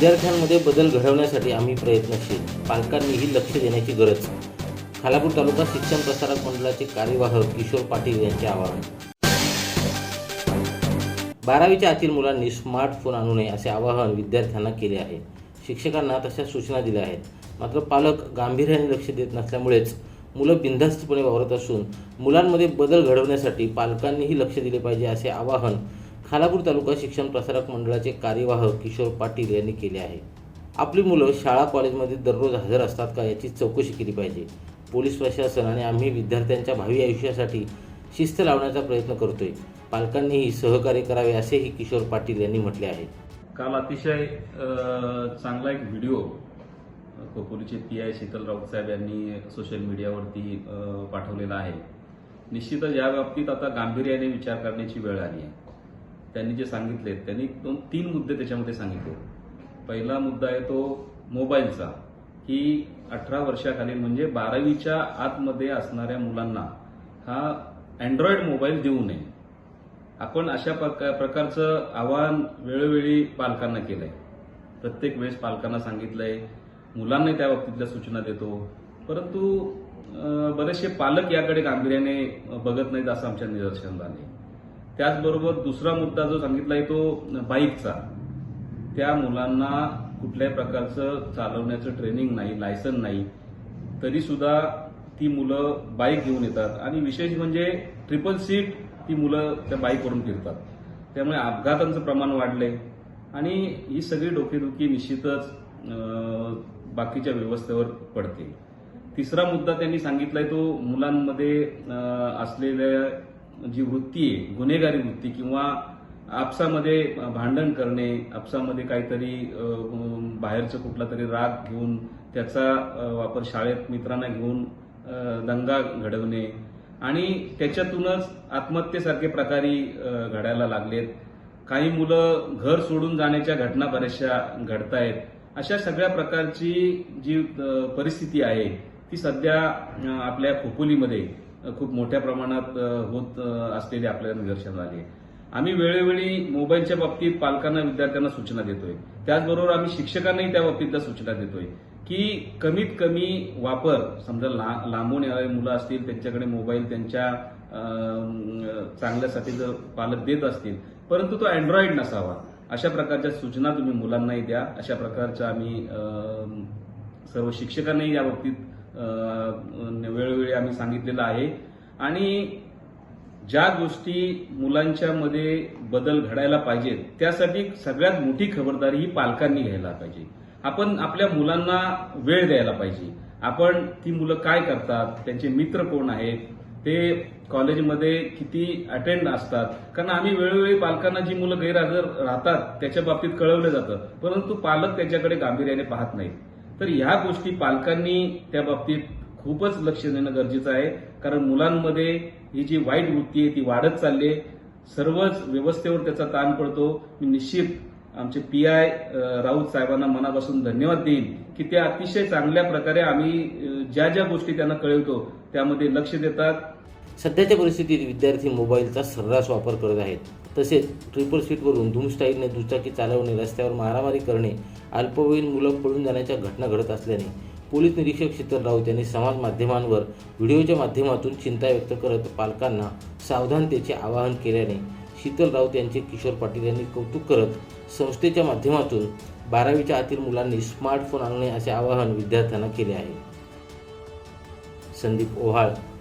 विद्यार्थ्यांमध्ये बदल घडवण्यासाठी आम्ही प्रयत्नशील. पालकांनीही लक्ष देण्याची गरज. खालापूर तालुका शिक्षण प्रसारक मंडळाचे कार्यवाहक किशोर पाटील यांचे आवाहन. बारावीच्या आतील मुलांनी स्मार्टफोन आणू नये असे आवाहन विद्यार्थ्यांना केले आहे. शिक्षकांना तशा सूचना दिल्या आहेत. मात्र पालक गांभीर्याने लक्ष देत नसल्यामुळेच मुलं बिनधास्तपणे वावरत असून मुलांमध्ये बदल घडवण्यासाठी पालकांनीही लक्ष दिले पाहिजे असे आवाहन खालापूर तालुका शिक्षण प्रसारक मंडळाचे कार्यवाहक किशोर पाटील यांनी केले आहे. आपली मुलं शाळा कॉलेजमध्ये दररोज हजर असतात का याची चौकशी केली पाहिजे. पोलीस प्रशासन आणि आम्ही विद्यार्थ्यांच्या भावी आयुष्यासाठी शिस्त लावण्याचा प्रयत्न करतोय. पालकांनीही सहकार्य करावे असेही किशोर पाटील यांनी म्हटले आहे. काल अतिशय चांगला एक व्हिडिओ खोपोलीचे पी आय शीतल राऊत साहेब यांनी सोशल मीडियावरती पाठवलेला आहे. निश्चितच या बाबतीत आता गांभीर्याने विचार करण्याची वेळ आली आहे. त्यांनी जे सांगितले त्यांनी दोन तीन मुद्दे त्याच्यामध्ये सांगितले. पहिला मुद्दा आहे तो मोबाईलचा की अठरा वर्षाखालील म्हणजे बारावीच्या आतमध्ये असणाऱ्या मुलांना हा अँड्रॉइड मोबाईल देऊ नये. आपण अशा प्रका- प्रकारचं आवाहन वेळोवेळी पालकांना केलंय. प्रत्येक वेळेस पालकांना सांगितलंय मुलांनाही त्या बाबतीतल्या सूचना देतो. परंतु बरेचसे पालक याकडे गांभीर्याने बघत नाहीत असं आमच्या निदर्शनात आले त्याचबरोबर दुसरा मुद्दा जो सांगितलाय तो बाईकचा. त्या मुलांना कुठल्याही प्रकारचं चालवण्याचं ट्रेनिंग नाही लायसन नाही. तरी सुद्धा ती मुलं बाईक घेऊन येतात. आणि विशेष म्हणजे ट्रिपल सीट ती मुलं त्या बाईकवरून फिरतात. त्यामुळे अपघातांचं प्रमाण वाढलंय. आणि ही सगळी डोकेदुखी निश्चितच बाकीच्या व्यवस्थेवर पडते. तिसरा मुद्दा त्यांनी सांगितलाय तो मुलांमध्ये असलेल्या जी वृत्ती आहे गुन्हेगारी वृत्ती किंवा आपसामध्ये भांडण करणे आपसामध्ये काहीतरी बाहेरचं कुठला तरी राग घेऊन त्याचा वापर शाळेत मित्रांना घेऊन दंगा घडवणे आणि त्याच्यातूनच आत्महत्येसारखे प्रकारी घडायला लागलेत. काही मुलं घर सोडून जाण्याच्या घटना बऱ्याचशा घडतायत. अशा सगळ्या प्रकारची जी परिस्थिती आहे ती सध्या आपल्या खोपोलीमध्ये खूप मोठ्या प्रमाणात होत असलेले असलेली आपल्याला निदर्शन आली आहे. आम्ही वेळोवेळी मोबाईलच्या बाबतीत पालकांना विद्यार्थ्यांना सूचना देतोय त्याचबरोबर आम्ही शिक्षकांनाही त्या बाबतीतल्या सूचना देतोय की कमीत कमी वापर समजा ला- लांबून येणारे मुलं असतील त्यांच्याकडे मोबाईल त्यांच्या चांगल्यासाठी जर पालक देत असतील परंतु तो अँड्रॉइड नसावा अशा प्रकारच्या सूचना तुम्ही मुलांनाही द्या अशा प्रकारच्या आम्ही सर्व शिक्षकांनाही या बाबतीत वेळोवेळी आम्ही सांगितलेलं आहे. आणि ज्या गोष्टी मुलांच्या मध्ये बदल घडायला पाहिजेत त्यासाठी सगळ्यात मोठी खबरदारी ही पालकांनी घ्यायला पाहिजे. आपण आपल्या मुलांना वेळ द्यायला पाहिजे. आपण ती मुलं काय करतात त्यांचे मित्र कोण आहेत ते कॉलेजमध्ये किती अटेंड असतात. कारण आम्ही वेळोवेळी पालकांना जी मुलं गैरहजर राहतात त्याच्या बाबतीत कळवलं जातं. परंतु पालक त्याच्याकडे गांभीर्याने पाहत नाहीत. तर ह्या गोष्टी पालकांनी त्या बाबतीत खूपच लक्ष देणं गरजेचं आहे. कारण मुलांमध्ये ही जी वाईट वृत्ती आहे ती वाढत चालली आहे. सर्वच व्यवस्थेवर त्याचा ताण पडतो. मी निश्चित आमचे पी आय राऊत साहेबांना मनापासून धन्यवाद देईन की ते अतिशय चांगल्या प्रकारे आम्ही ज्या ज्या गोष्टी त्यांना कळवतो त्यामध्ये लक्ष देतात. सध्याच्या परिस्थितीत विद्यार्थी मोबाईलचा सर्रास वापर करत आहेत. तसेच ट्रिपल सीटवरून धूम स्टाईलने दुचाकी चालवणे रस्त्यावर मारामारी करणे अल्पवयीन मुलं पळून जाण्याच्या घटना घडत असल्याने पोलीस निरीक्षक शीतल राऊत यांनी समाज माध्यमांवर व्हिडिओच्या माध्यमातून चिंता व्यक्त करत पालकांना सावधानतेचे आवाहन केल्याने शीतल राऊत यांचे किशोर पाटील यांनी कौतुक करत संस्थेच्या माध्यमातून बारावीच्या आतील मुलांनी स्मार्टफोन आणणे असे आवाहन विद्यार्थ्यांना केले आहे. संदीप ओहाळ